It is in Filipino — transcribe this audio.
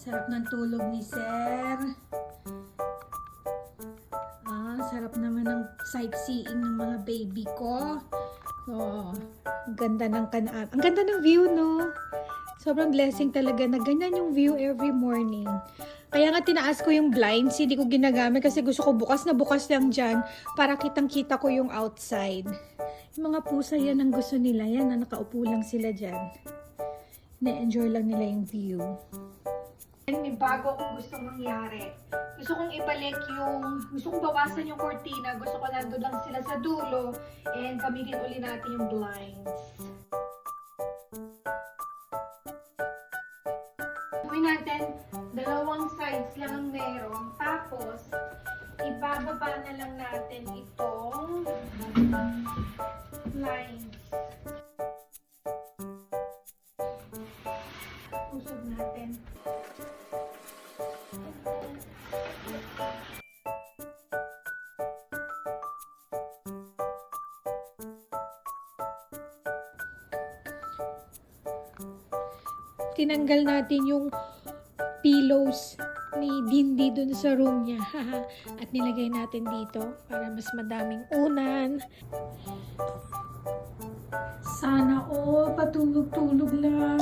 Sarap ng tulog ni Sir. Ah, sarap naman ng sightseeing ng mga baby ko. Oh, ang ganda ng kanaan. Ang ganda ng view, no? Sobrang blessing talaga na ganyan yung view every morning. Kaya nga tinaas ko yung blinds, hindi ko ginagamit kasi gusto ko bukas na bukas lang dyan para kitang-kita ko yung outside. Yung mga pusa yan ang gusto nila. Yan, na nakaupo lang sila dyan. Na-enjoy lang nila yung view. Bago akong gustong mangyari. Gusto kong ibalik yung, gusto kong bawasan yung cortina. Gusto ko nandun lang sila sa dulo. And gamitin uli natin yung blinds. Gawin natin, dalawang sides lang ang meron. Tapos, ibababa na lang natin itong lines. Usog natin. Tinanggal natin yung pillows ni Dindi dun sa room niya. At nilagay natin dito para mas madaming unan. Sana all patulog-tulog lang.